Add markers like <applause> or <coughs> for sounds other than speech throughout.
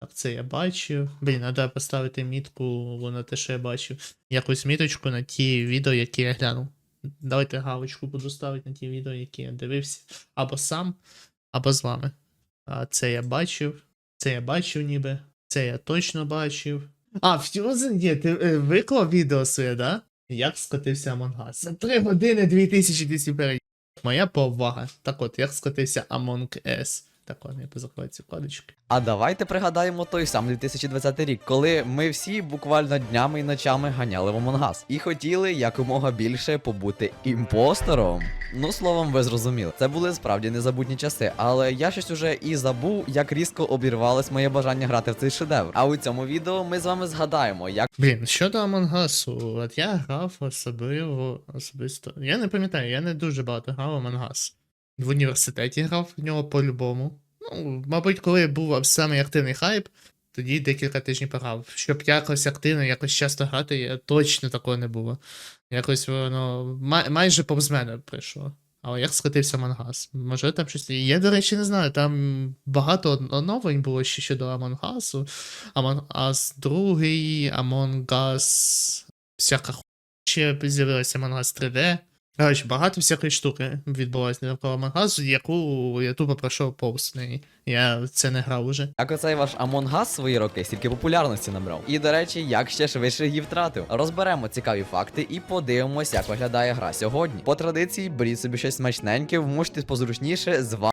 Так, це я бачив. Блін, треба поставити мітку на те, що я бачив. Якусь міточку на ті відео, які я глянув. Давайте галочку буду ставити на ті відео, які я дивився. Або сам, або з вами. А це я бачив. Це я бачив ніби. Це я точно бачив. А, Фьюзен є, ти е, виклав відео своє, да? Як скотився Among Us? За 3 години 2200 переглядів. Моя повага. Так от, як скотився Among Us. Так от, я позакриваю ці вкладочки. А давайте пригадаємо той самий 2020 рік, коли ми всі буквально днями і ночами ганяли в Among Us і хотіли якомога більше побути імпостером. Ну, словом, ви зрозуміли. Це були справді незабутні часи, але я щось уже і забув, як різко обірвалось моє бажання грати в цей шедевр. А у цьому відео ми з вами згадаємо, як Блін, щодо Among Us, от я грав особливо особисто. Я не пам'ятаю, я не дуже багато грав Among Us. В університеті грав в нього по-любому. Ну, мабуть, коли був самий активний хайп, тоді декілька тижнів пограв. Щоб якось активно, якось часто грати, я точно такого не було. Якось воно май- майже повз мене прийшло. Але як скотився Us? Може там щось. Я, до речі, не знаю, там багато оновлень було ще щодо Us 2, Among Us, всяка ху... ще з'явилася Us 3D. Коротше, багато всякої штуки відбулося навколо Among яку я тупо пройшов повз неї. Я це не грав уже. Як оцей ваш Among Us свої роки стільки популярності набрав. І до речі, як ще швидше її втратив. Розберемо цікаві факти і подивимось, як виглядає гра сьогодні. По традиції, беріть собі щось смачненьке, вмуште позручніше з вами,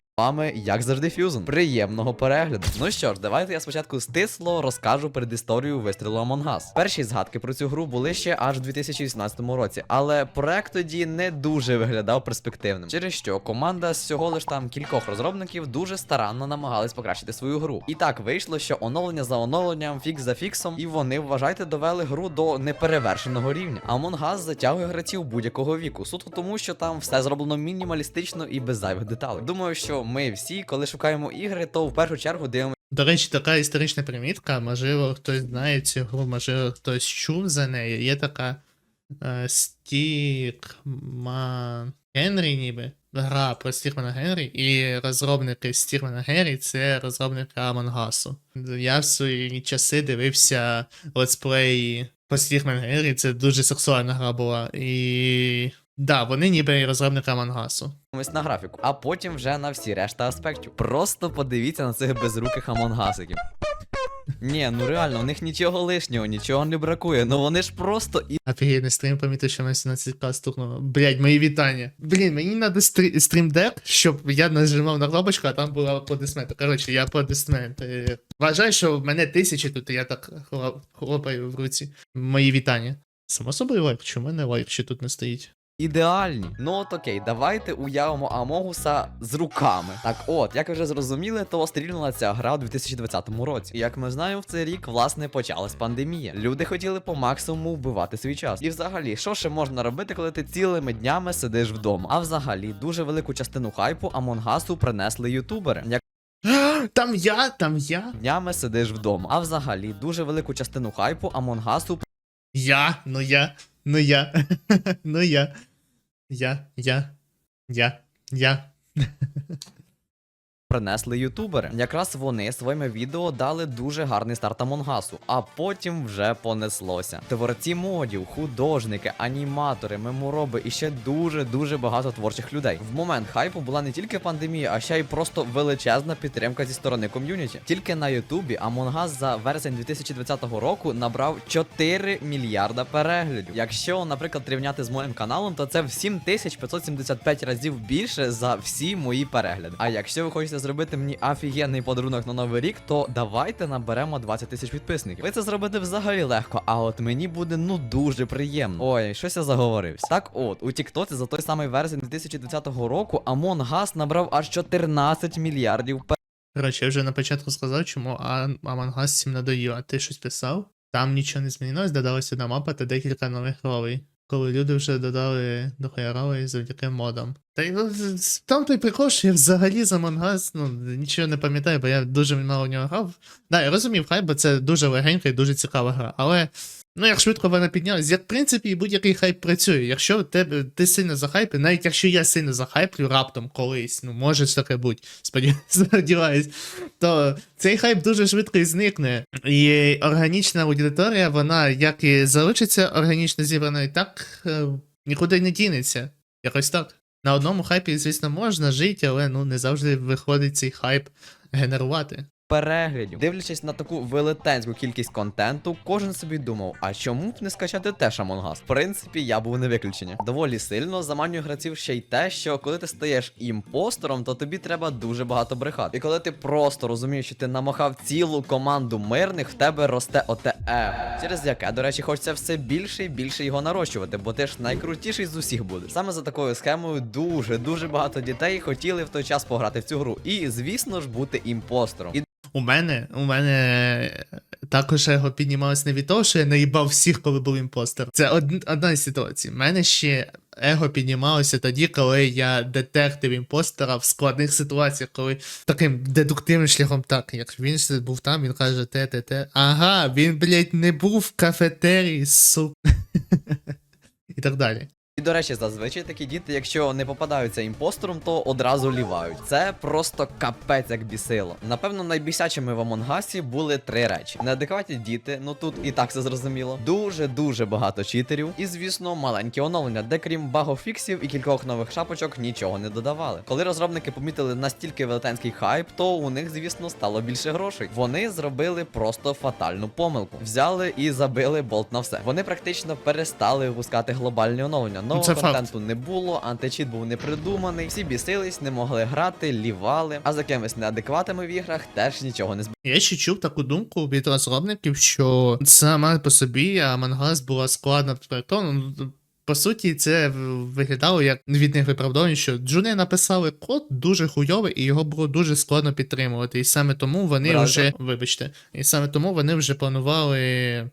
як завжди, Фюзен. Приємного перегляду. Ну що ж, давайте я спочатку стисло розкажу передісторію вистрілу Among Us. Перші згадки про цю гру були ще аж у 2018 році, але проект тоді не дуже виглядав перспективним, через що команда з всього лиш там кількох розробників дуже старанно намагались покращити свою гру. І так вийшло, що оновлення за оновленням, фікс за фіксом, і вони, вважайте, довели гру до неперевершеного рівня. Among Us затягує гравців будь-якого віку, суто тому, що там все зроблено мінімалістично і без зайвих деталей. Думаю, що ми всі, коли шукаємо ігри, то в першу чергу дивимося. До речі, така історична примітка, можливо, хтось знає цю гру, можливо, хтось чув за нею. Є така е, Стікман Генрі, ніби. Гра про Стікмана Генрі, і розробники Стікмана Генрі це розробники Us. Я в свої часи дивився летсплеї по Стікман Генрі, це дуже сексуальна гра була. І. Да, вони ніби розробники Among Us. на графіку, а потім вже на всі решта аспектів. Просто подивіться на цих безруких амонгасиків. Ні, ну реально, у них нічого лишнього, нічого не бракує. Ну вони ж просто і Офігенний стрім, помітив, що ми 17к стукнуло. Блять, мої вітання. Блін, мені треба стрі- стрімдек, щоб я нажимав на кнопочку, а там була аплодисменти. Коротше, я аплодисменти. Вважаю, що в мене тисячі тут, і я так хлопаю в руці. Мої вітання. Само собою лайк, чому мене лайк ще тут не стоїть? Ідеальні. Ну от окей, давайте уявимо Амогуса з руками. Так от, як ви вже зрозуміли, то стрільнула ця гра у 2020 році. І як ми знаємо, в цей рік власне почалась пандемія. Люди хотіли по максимуму вбивати свій час. І взагалі, що ще можна робити, коли ти цілими днями сидиш вдома? А взагалі, дуже велику частину хайпу Амонгасу принесли ютубери. Як <gasps> Там я, там я. днями сидиш вдома. А взагалі, дуже велику частину хайпу Амонгасу Я, ну я, ну я, <laughs> ну я. Я, я, я, я. <laughs> принесли ютубери. Якраз вони своїми відео дали дуже гарний старт Амонгасу, а потім вже понеслося. Творці модів, художники, аніматори, мемороби і ще дуже дуже багато творчих людей. В момент хайпу була не тільки пандемія, а ще й просто величезна підтримка зі сторони ком'юніті. Тільки на Ютубі Амонгас за вересень 2020 року набрав 4 мільярда переглядів. Якщо, наприклад, рівняти з моїм каналом, то це в 7575 разів більше за всі мої перегляди. А якщо ви хочете зробити мені офігенний подарунок на новий рік, то давайте наберемо 20 тисяч підписників. Ви це зробити взагалі легко, а от мені буде ну дуже приємно. Ой, щось я заговорився. Так от, у Тіктоці за той самий вересень 2020 року Among Us набрав аж 14 мільярдів Коротше, я вже на початку сказав, чому Among Us всім надоїв, а ти щось писав? Там нічого не змінилось, додалася одна мапа та декілька нових ролей. Коли люди вже додали дохуя ролей завдяки модам. Та й ну, там той прикол, що я взагалі за Us, ну, нічого не пам'ятаю, бо я дуже мало в нього грав. Да, я розумів хай, бо це дуже легенька і дуже цікава гра. Але Ну, як швидко вона піднялась, як в принципі будь-який хайп працює. Якщо тебе ти сильно захайпи, навіть якщо я сильно захайплю раптом колись, ну може ж таке бути, <laughs> сподів- сподіваюсь, то цей хайп дуже швидко і зникне. І органічна аудиторія, вона як і залишиться органічно зібраною, так е, нікуди не дінеться. Якось так. На одному хайпі, звісно, можна жити, але ну не завжди виходить цей хайп генерувати. Переглядів. Дивлячись на таку велетенську кількість контенту, кожен собі думав, а чому б не скачати теж Among Us? В принципі, я був не виключення. Доволі сильно заманює гравців ще й те, що коли ти стаєш імпостером, то тобі треба дуже багато брехати. І коли ти просто розумієш, що ти намахав цілу команду мирних, в тебе росте оте его. Через яке, до речі, хочеться все більше і більше його нарощувати, бо ти ж найкрутіший з усіх будеш. Саме за такою схемою дуже дуже багато дітей хотіли в той час пограти в цю гру. І звісно ж бути імпостером. У мене, у мене також его піднімалось не від того, що я наїбав всіх, коли був імпостер. Це од, одна із ситуацій. У мене ще его піднімалося тоді, коли я детектив імпостера в складних ситуаціях, коли таким дедуктивним шляхом, так, як він був там, він каже те, те, те. Ага, він, блядь, не був в кафетерії, сука. <laughs> І так далі. До речі, зазвичай такі діти, якщо не попадаються імпостером, то одразу лівають. Це просто капець як бісило. Напевно, найбісячими в Амонгасі були три речі: неадекватні діти, ну тут і так все зрозуміло. Дуже дуже багато читерів, і звісно, маленькі оновлення, де крім багофіксів і кількох нових шапочок нічого не додавали. Коли розробники помітили настільки велетенський хайп, то у них, звісно, стало більше грошей. Вони зробили просто фатальну помилку. Взяли і забили болт на все. Вони практично перестали випускати глобальні оновлення. Нового Це факт. контенту не було, античіт був не придуманий, всі бісились, не могли грати, лівали, а за кимось неадекватами в іграх теж нічого не Я ще чув таку думку від розробників, що сама по собі Us була складна. Ну, По суті, це виглядало як від них виправдовування, що Джуни написали код дуже хуйовий, і його було дуже складно підтримувати. І саме тому вони Правда. вже, вибачте, і саме тому вони вже планували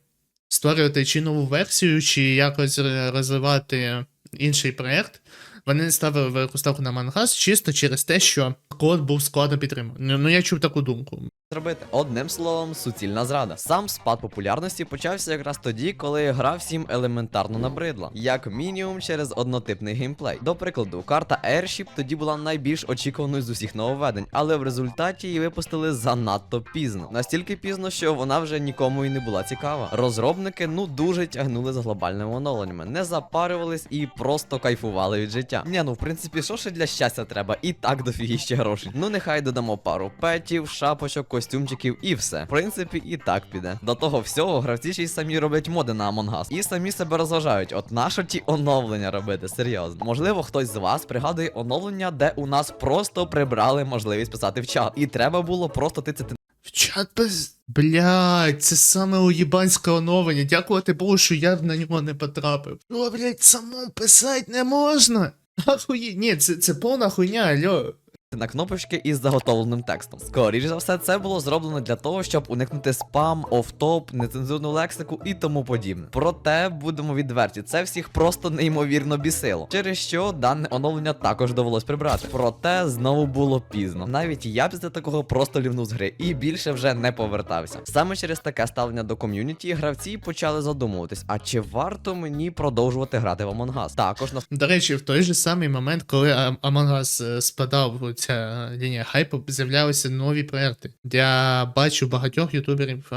створювати чи нову версію, чи якось розвивати інший проєкт. Вони ставили велику ставку на мангас чисто через те, що код був складно підтримувати. Ну, ну я чув таку думку. Зробити. Одним словом, суцільна зрада. Сам спад популярності почався якраз тоді, коли гра всім елементарно набридла, як мінімум через однотипний геймплей. До прикладу, карта Airship тоді була найбільш очікуваною з усіх нововведень, але в результаті її випустили занадто пізно. Настільки пізно, що вона вже нікому і не була цікава. Розробники ну дуже тягнули з глобальними оновленнями, не запарювались і просто кайфували від життя. Ні, ну в принципі, що ще для щастя треба? І так дофігіще грошей. Ну нехай додамо пару петів, шапочок, костюмчиків і все. В принципі, і так піде. До того всього, гравці ще й самі роблять моди на Among Us. І самі себе розважають. От нащо ті оновлення робити? Серйозно. Можливо, хтось з вас пригадує оновлення, де у нас просто прибрали можливість писати в чат. І треба було просто тицяти В чат без. Блять, це саме уєбанське оновлення. Дякувати Богу, що я на нього не потрапив. О, блять, самому писати не можна. Ахуї... Ні, це, це повна хуйня, алло. На кнопочки із заготовленим текстом. Скоріше за все, це було зроблено для того, щоб уникнути спам, офтоп, нецензурну лексику і тому подібне. Проте будемо відверті, це всіх просто неймовірно бісило, через що дане оновлення також довелось прибрати. Проте знову було пізно. Навіть я після такого просто лівнув з гри і більше вже не повертався. Саме через таке ставлення до ком'юніті гравці почали задумуватись, а чи варто мені продовжувати грати в Among Us? Також на До речі, в той же самий момент, коли Am- Among Us е, спадав ця лінія хайпу, з'являлися нові проекти. Я бачу багатьох ютуберів е,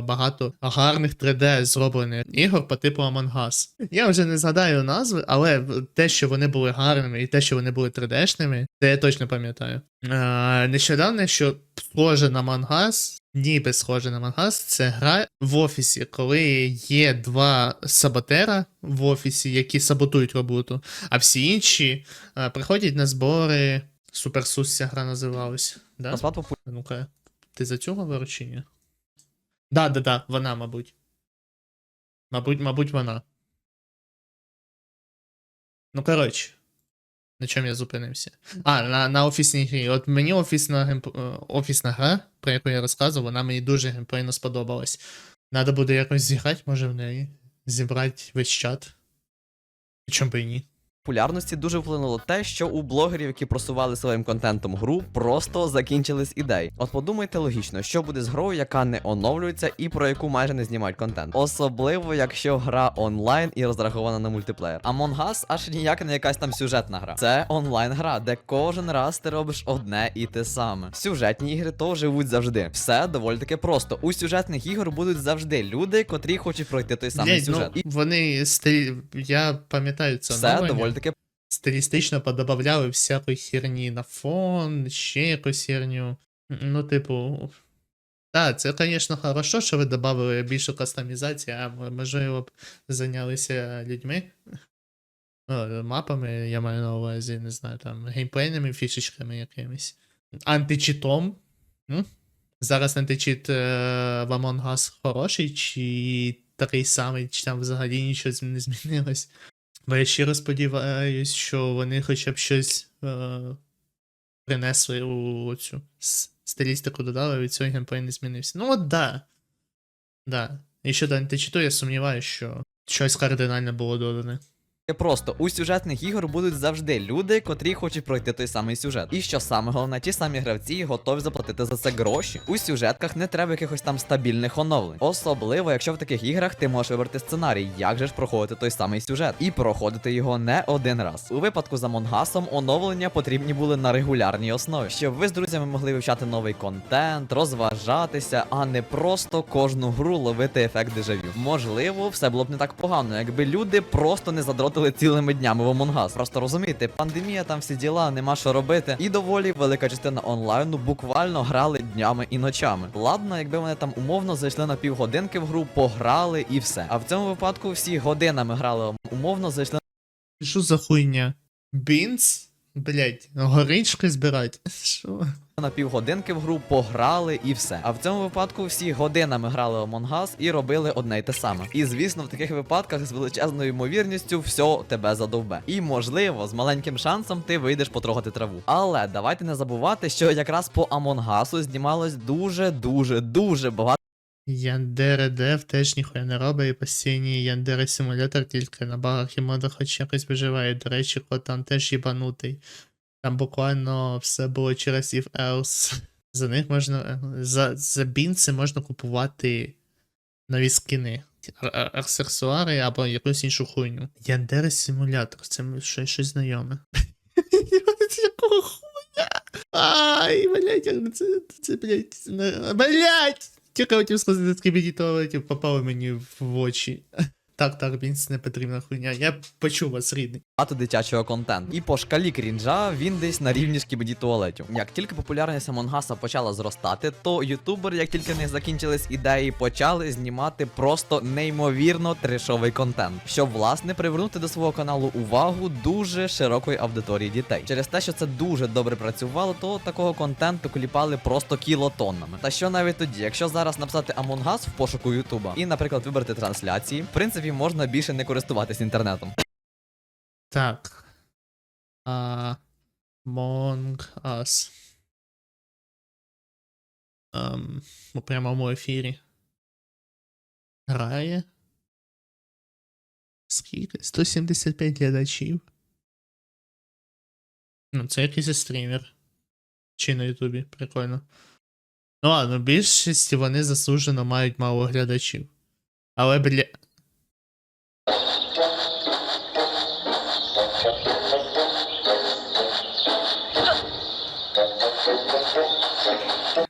багато гарних 3D зроблених ігор по типу Among Us. Я вже не згадаю назви, але те, що вони були гарними, і те, що вони були 3D-шними, це я точно пам'ятаю. Е, нещодавно, що схоже на Among Us, ніби схоже на Us, це гра в офісі, коли є два саботера в офісі, які саботують роботу, а всі інші е, приходять на збори. Суперсус ця гра називалась. Да? спад попу- Ну-ка, ти за цього чи? Да, да, да, вона, мабуть. Мабуть, мабуть, вона. Ну, коротше. На чому я зупинився? А, на, на офісній грі. От мені офісна, геймп... е, офісна гра, про яку я розказував, вона мені дуже геймплейно сподобалась. Надо буде якось зіграти, може в неї. Зібрати весь чат. Чому би і ні? Популярності дуже вплинуло те, що у блогерів, які просували своїм контентом гру, просто закінчились ідеї. От подумайте логічно, що буде з грою, яка не оновлюється і про яку майже не знімають контент. Особливо, якщо гра онлайн і розрахована на мультиплеєр. Among Us аж ніяк не якась там сюжетна гра. Це онлайн гра, де кожен раз ти робиш одне і те саме. Сюжетні ігри то живуть завжди. Все доволі таки просто. У сюжетних ігор будуть завжди люди, котрі хочуть пройти той самий Блядь, сюжет. ну, І вони стилі... Я пам'ятаю це все доволі таки стилістично подобавляли всякої херні на фон, ще якусь херню. Ну, типу. Так, це, звісно, хорошо, що ви додали більшу кастомізацію, а можливо б зайнялися людьми. Ну, мапами, я маю на увазі, не знаю, там, геймплейними фішечками якимись. Античитом. М? Зараз античит е, в Among Us хороший, чи такий самий, чи там взагалі нічого не змінилось. Бо я щиро сподіваюсь, що вони хоча б щось е, принесли у цю стилістику додали, від цього геймплей не змінився. Ну от да. Да. І щодо античиту, я сумніваюся, що щось кардинальне було додане. Просто у сюжетних ігор будуть завжди люди, котрі хочуть пройти той самий сюжет. І що саме головне, ті самі гравці готові заплатити за це гроші. У сюжетках не треба якихось там стабільних оновлень. Особливо, якщо в таких іграх ти можеш вибрати сценарій, як же ж проходити той самий сюжет, і проходити його не один раз. У випадку з Амонгасом оновлення потрібні були на регулярній основі, щоб ви з друзями могли вивчати новий контент, розважатися, а не просто кожну гру ловити ефект дежавю. Можливо, все було б не так погано, якби люди просто не задротили цілими днями в Among. Просто розумієте, пандемія, там всі діла, нема що робити. І доволі велика частина онлайну буквально грали днями і ночами. Ладно, якби вони там умовно зайшли на півгодинки в гру, пограли і все. А в цьому випадку всі годинами грали умовно, зайшли Що за хуйня? Бінц? Блять, горички збирать. <laughs> Що? на півгодинки в гру, пограли і все. А в цьому випадку всі годинами грали Among Us і робили одне й те саме. І звісно, в таких випадках з величезною ймовірністю все тебе задовбе. І можливо, з маленьким шансом ти вийдеш потрогати траву. Але давайте не забувати, що якраз по Among Us знімалось дуже, дуже, дуже багато. Яндере Дев теж ніхуя не робить, і постійні Яндере симулятор тільки на багах і модах хоч якось виживає. До речі, код там теж їбанутий. Там буквально все було через if else. За них можна. За, за бінці можна купувати нові скини. Ар- ар- Аксесуари або якусь іншу хуйню. Яндере симулятор, це щось, знайоме. <laughs> Якого хуя? Ай, блядь, як це, не- блядь! Тільки хотів сказати, скибіді туалетів попали мені в очі. Так, так, Бінс не потрібна хуйня. Я почув вас, рідний. Багато дитячого контенту. І по шкалі крінжа він десь на рівні шкібіді туалетів. Як тільки популярність Us почала зростати, то ютубери, як тільки них закінчились ідеї, почали знімати просто неймовірно трешовий контент, щоб власне привернути до свого каналу увагу дуже широкої аудиторії дітей. Через те, що це дуже добре працювало, то такого контенту кліпали просто кілотоннами. Та що навіть тоді, якщо зараз написати Among Us в пошуку Ютуба і, наприклад, вибрати трансляції, в принципі, можна більше не користуватись інтернетом. Так. Among Us. Ем, у прямому ефірі. Грає. Скільки? 175 глядачів. Ну, це якийсь стрімер. Чи на Ютубі, прикольно. Ну ладно, в більшості вони заслужено мають мало глядачів. Але, бля.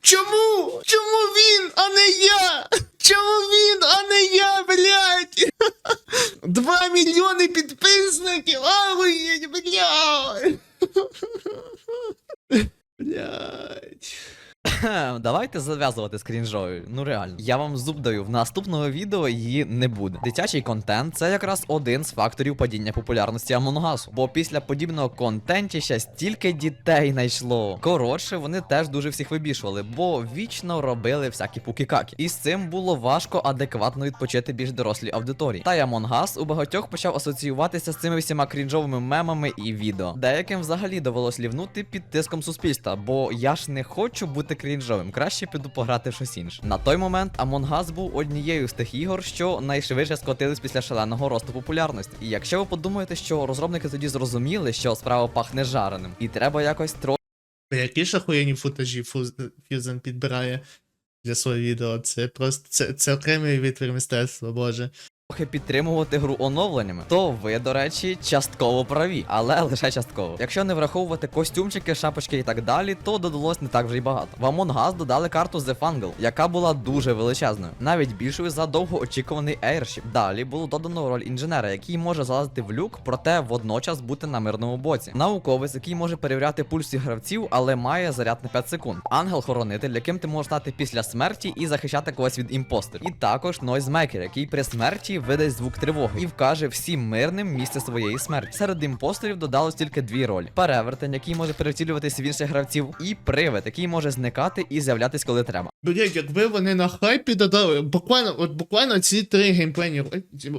Чому? Чому він, а не я? Чому він, а не я, блядь? <laughs> Два мільйони підписників, ахуєть, блядь. <laughs> Блядь. <coughs> Давайте зав'язувати з крінжою. Ну реально. Я вам зуб даю, в наступного відео її не буде. Дитячий контент це якраз один з факторів падіння популярності Us. Бо після подібного контенту ще стільки дітей найшло. Коротше, вони теж дуже всіх вибішували, бо вічно робили всякі пукікаки. І з цим було важко адекватно відпочити більш дорослій аудиторії. Та й Us у багатьох почав асоціюватися з цими всіма крінжовими мемами і відео. Деяким взагалі довелось лівнути під тиском суспільства, бо я ж не хочу бути крінжовим. Краще піду пограти в щось інше. На той момент Among Us був однією з тих ігор, що найшвидше скотились після шаленого росту популярності. І якщо ви подумаєте, що розробники тоді зрозуміли, що справа пахне жареним, і треба якось трохи. Які ж охуєнні футажі Фьюзен підбирає для свого відео. Це просто це, це окремий витвір мистецтва, боже. Трохи підтримувати гру оновленнями, то ви, до речі, частково праві, але лише частково. Якщо не враховувати костюмчики, шапочки і так далі, то додалось не так вже й багато. В Among Us додали карту The Fungal, яка була дуже величезною, навіть більшою за довгоочікуваний Airship. Далі було додано роль інженера, який може залазити в люк, проте водночас бути на мирному боці. Науковець, який може перевіряти пульс гравців, але має заряд на 5 секунд. Ангел-хоронитель, яким ти можеш стати після смерті і захищати когось від імпостерів. І також нойзмейкер, який при смерті видасть звук тривоги і вкаже всім мирним місце своєї смерті. Серед імпостерів додалось тільки дві ролі: перевертень, який може перевтілюватися в інших гравців, і привид, який може зникати і з'являтись, коли треба. Блять, якби вони на хайпі додали, буквально, от буквально ці три геймплейні,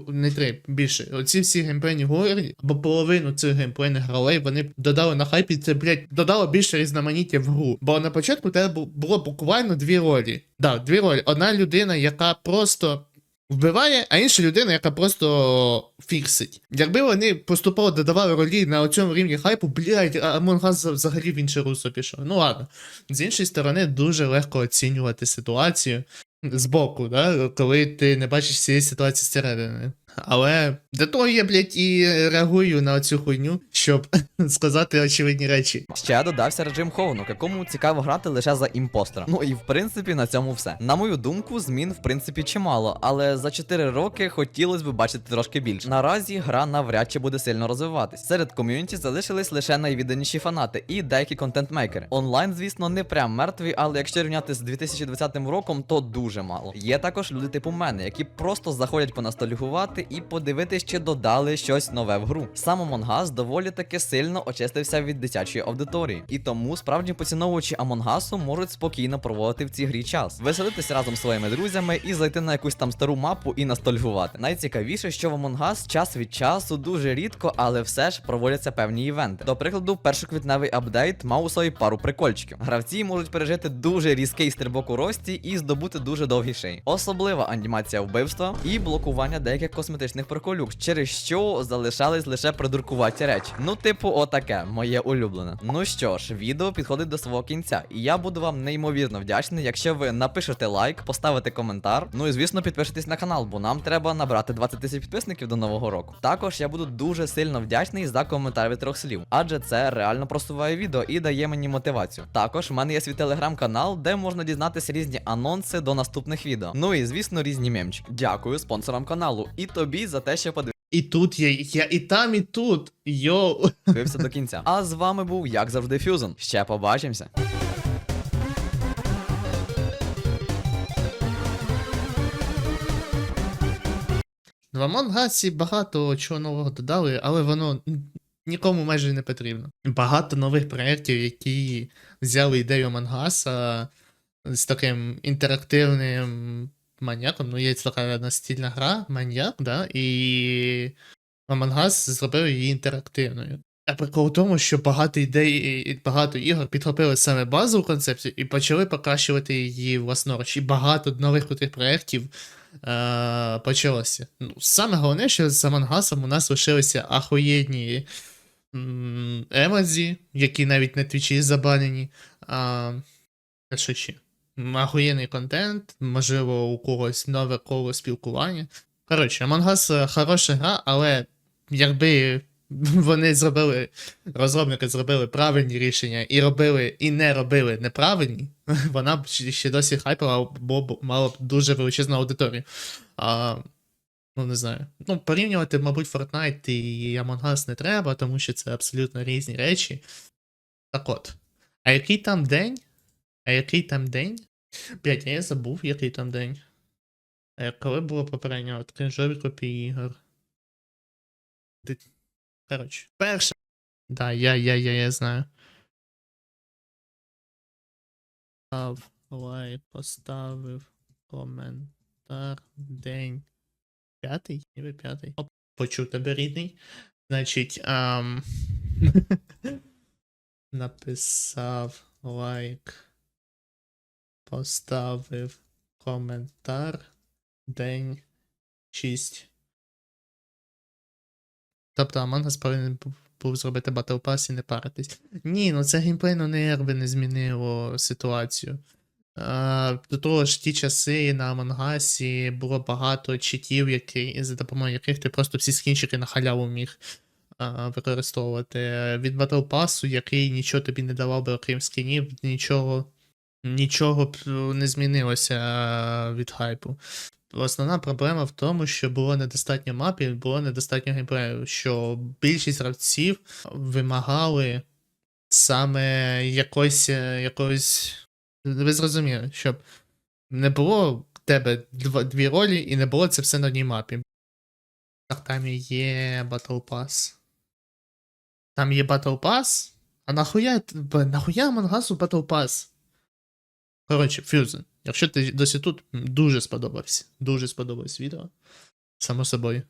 не три, більше, оці всі геймплейні гори, або половину цих геймплейних ролей вони додали на хайпі, це, блять, додало більше різноманіття в гру. Бо на початку тебе було буквально дві ролі. Да, дві ролі. Одна людина, яка просто вбиває, а інша людина, яка просто фіксить. Якби вони поступово додавали ролі на цьому рівні хайпу, блядь, Among Us взагалі в інше русло пішов. Ну ладно. З іншої сторони, дуже легко оцінювати ситуацію збоку, да? коли ти не бачиш цієї ситуації зсередини. Але для того я, блядь, і реагую на цю хуйню, щоб <laughs> сказати очевидні речі. Ще додався режим хованок, якому цікаво грати лише за імпостера. Ну і в принципі на цьому все. На мою думку, змін в принципі чимало, але за 4 роки хотілося б бачити трошки більше. Наразі гра навряд чи буде сильно розвиватись. Серед ком'юніті залишились лише найвідданіші фанати і деякі контент-мейкери. Онлайн, звісно, не прям мертвий, але якщо рівняти з 2020 роком, то дуже мало. Є також люди типу мене, які просто заходять поностальгувати і подивитись, чи додали щось нове в гру. Сам Among Us доволі таки сильно очистився від дитячої аудиторії, і тому справжні поціновувачі Us можуть спокійно проводити в цій грі час, веселитись разом з своїми друзями і зайти на якусь там стару мапу і ностальгувати. Найцікавіше, що в Among Us час від часу дуже рідко, але все ж проводяться певні івенти. До прикладу, першоквітневий апдейт мав у собі пару прикольчиків. Гравці можуть пережити дуже різкий стрибок у рості і здобути дуже довгий шей. Особлива анімація вбивства і блокування деяких косметичних приколюк, через що залишались лише придуркуваті речі. Ну, типу, отаке, моє улюблене. Ну що ж, відео підходить до свого кінця, і я буду вам неймовірно вдячний, якщо ви напишете лайк, поставите коментар. Ну і звісно, підпишитесь на канал, бо нам треба набрати 20 тисяч підписників до нового року. Також я буду дуже сильно вдячний за коментар від трьох слів, адже це реально просуває відео і дає мені мотивацію. Також в мене є свій телеграм-канал, де можна дізнатися різні анонси до наступних відео. Ну і звісно, різні мемчики. Дякую спонсорам каналу і тобі за те, що І тут є, я і там, і тут. Йоу. подивився до кінця. А з вами був, як завжди, Фюзен. Ще побачимося. В Among Us багато чого нового додали, але воно нікому майже не потрібно. Багато нових проєктів, які взяли ідею Among Us з таким інтерактивним маньяком. Ну, є така настільна гра, маньяк, да, і Among Us зробив її інтерактивною. А прикол в тому, що багато ідей і багато ігор підхопили саме базову концепцію і почали покращувати її власноруч. І багато нових крутих проєктів е, почалося. Ну, саме головне, що з Among Us у нас лишилися ахуєнні м, емодзі, які навіть на твічі забанені. А, що? Ахуєнний контент, можливо, у когось нове коло спілкування. Коротше, Among Us е, хороша гра, але якби <laughs> вони зробили, розробники зробили правильні рішення і робили, і не робили неправильні, <laughs> вона б ще досі хайпила, бо мала б дуже величезну аудиторію. А, ну, не знаю. Ну, порівнювати, мабуть, Fortnite і Among Us не треба, тому що це абсолютно різні речі. Так от. А який там день? А який там день? Блять, я забув, який там день. А коли було попередньо от кринжові копії ігор? Коротше, перше. Да, я, я, я, я знаю. Став лайк, поставив коментар. День. П'ятий? Ніби п'ятий. Оп, почув тебе рідний. Значить, ам... <laughs> написав лайк. Поставив коментар день 6. Тобто Us повинен був- зробити Battle Pass і не паритись. Ні, ну це геймплей ну нерви не змінило ситуацію. А, до того ж, ті часи на Us було багато читів, які, за допомогою яких ти просто всі скінчики на халяву міг використовувати. Від Battle Pass, який нічого тобі не давав би, окрім скінів, нічого, нічого б не змінилося від хайпу. Основна проблема в тому, що було недостатньо мапів, було недостатньо геймплею, що більшість гравців вимагали саме якось, е, якось. Ви зрозуміли, щоб не було в тебе дві ролі і не було це все на одній мапі. Так там є Battle Pass. Там є Battle Pass? А нахуя, нахуя Мангасу Battle Pass? Коротше, Фюзен, якщо ти досі тут, дуже сподобався. Дуже сподобалось відео. Само собою.